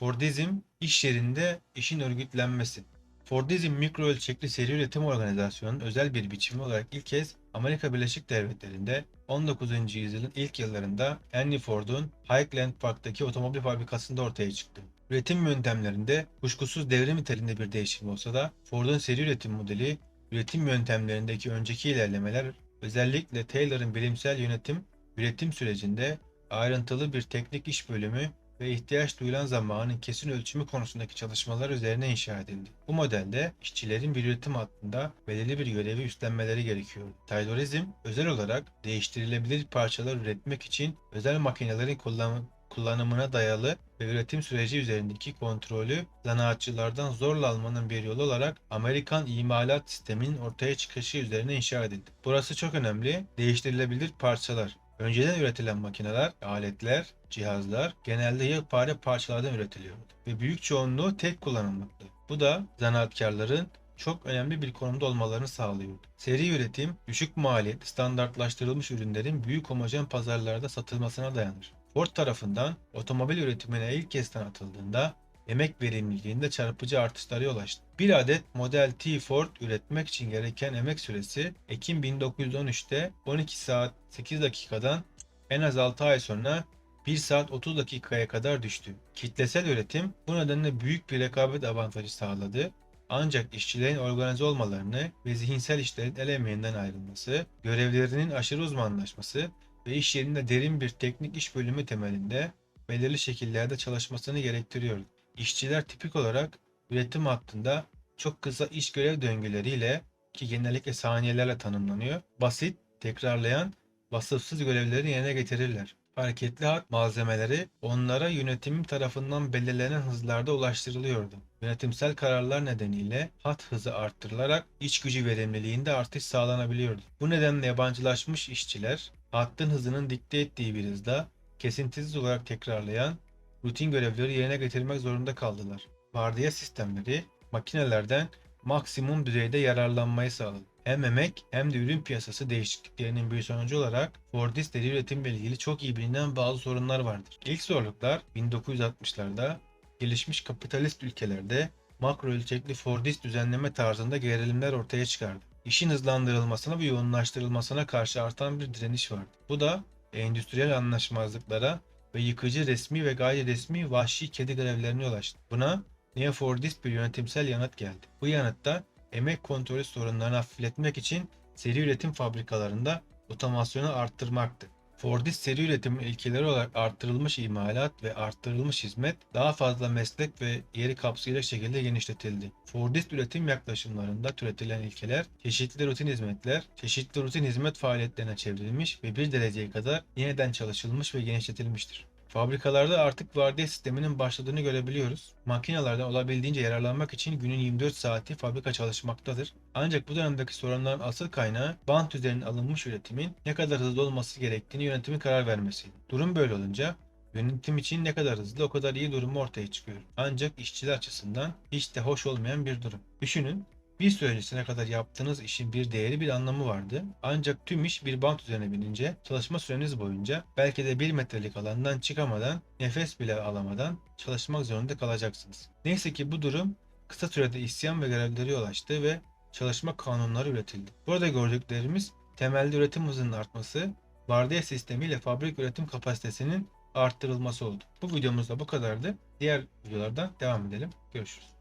Fordizm iş yerinde işin örgütlenmesi. Fordizm mikro ölçekli seri üretim organizasyonunun özel bir biçimi olarak ilk kez Amerika Birleşik Devletleri'nde 19. yüzyılın ilk yıllarında Henry Ford'un Highland Park'taki otomobil fabrikasında ortaya çıktı. Üretim yöntemlerinde kuşkusuz devrim niteliğinde bir değişim olsa da Ford'un seri üretim modeli, üretim yöntemlerindeki önceki ilerlemeler özellikle Taylor'ın bilimsel yönetim, üretim sürecinde ayrıntılı bir teknik iş bölümü ve ihtiyaç duyulan zamanın kesin ölçümü konusundaki çalışmalar üzerine inşa edildi. Bu modelde işçilerin bir üretim hattında belirli bir görevi üstlenmeleri gerekiyordu. Taylorizm özel olarak değiştirilebilir parçalar üretmek için özel makinelerin kullanımı kullanımına dayalı ve üretim süreci üzerindeki kontrolü zanaatçılardan zorla almanın bir yolu olarak Amerikan imalat sisteminin ortaya çıkışı üzerine inşa edildi. Burası çok önemli. Değiştirilebilir parçalar. Önceden üretilen makineler, aletler, cihazlar genelde yekpare parçalardan üretiliyordu ve büyük çoğunluğu tek kullanılmaktı. Bu da zanaatkarların çok önemli bir konumda olmalarını sağlıyordu. Seri üretim, düşük maliyet, standartlaştırılmış ürünlerin büyük homojen pazarlarda satılmasına dayanır. Ford tarafından otomobil üretimine ilk kez tanıtıldığında emek verimliliğinde çarpıcı artışlara yol açtı. Bir adet Model T Ford üretmek için gereken emek süresi Ekim 1913'te 12 saat 8 dakikadan en az 6 ay sonra 1 saat 30 dakikaya kadar düştü. Kitlesel üretim bu nedenle büyük bir rekabet avantajı sağladı. Ancak işçilerin organize olmalarını ve zihinsel işlerin el emeğinden ayrılması, görevlerinin aşırı uzmanlaşması ve iş yerinde derin bir teknik iş bölümü temelinde belirli şekillerde çalışmasını gerektiriyordu. İşçiler tipik olarak üretim hattında çok kısa iş görev döngüleriyle ki genellikle saniyelerle tanımlanıyor. Basit, tekrarlayan, vasıfsız görevleri yerine getirirler. Hareketli hat malzemeleri onlara yönetimin tarafından belirlenen hızlarda ulaştırılıyordu. Yönetimsel kararlar nedeniyle hat hızı arttırılarak iç gücü verimliliğinde artış sağlanabiliyordu. Bu nedenle yabancılaşmış işçiler hattın hızının dikte ettiği bir hızda kesintisiz olarak tekrarlayan rutin görevleri yerine getirmek zorunda kaldılar. Vardiya sistemleri makinelerden maksimum düzeyde yararlanmayı sağladı. Hem emek hem de ürün piyasası değişikliklerinin bir sonucu olarak Fordist deri üretimle ilgili çok iyi bilinen bazı sorunlar vardır. İlk zorluklar 1960'larda gelişmiş kapitalist ülkelerde makro ölçekli Fordist düzenleme tarzında gerilimler ortaya çıkardı. İşin hızlandırılmasına ve yoğunlaştırılmasına karşı artan bir direniş vardı. Bu da endüstriyel anlaşmazlıklara ve yıkıcı resmi ve gayri resmi vahşi kedi grevlerine yol açtı. Buna neofordist bir yönetimsel yanıt geldi. Bu yanıtta emek kontrolü sorunlarını hafifletmek için seri üretim fabrikalarında otomasyonu arttırmaktı. Fordist seri üretim ilkeleri olarak arttırılmış imalat ve arttırılmış hizmet daha fazla meslek ve yeri kapsayacak şekilde genişletildi. Fordist üretim yaklaşımlarında türetilen ilkeler çeşitli rutin hizmetler, çeşitli rutin hizmet faaliyetlerine çevrilmiş ve bir dereceye kadar yeniden çalışılmış ve genişletilmiştir. Fabrikalarda artık vardiya sisteminin başladığını görebiliyoruz. Makinelerden olabildiğince yararlanmak için günün 24 saati fabrika çalışmaktadır. Ancak bu dönemdeki sorunların asıl kaynağı bant üzerine alınmış üretimin ne kadar hızlı olması gerektiğini yönetimin karar vermesiydi. Durum böyle olunca yönetim için ne kadar hızlı o kadar iyi durumu ortaya çıkıyor. Ancak işçiler açısından hiç de hoş olmayan bir durum. Düşünün bir süre öncesine kadar yaptığınız işin bir değeri bir anlamı vardı. Ancak tüm iş bir bant üzerine binince çalışma süreniz boyunca belki de bir metrelik alandan çıkamadan nefes bile alamadan çalışmak zorunda kalacaksınız. Neyse ki bu durum kısa sürede isyan ve görevlere yol açtı ve çalışma kanunları üretildi. Burada gördüklerimiz temelde üretim hızının artması, vardiya sistemiyle fabrik üretim kapasitesinin arttırılması oldu. Bu videomuzda bu kadardı. Diğer videolardan devam edelim. Görüşürüz.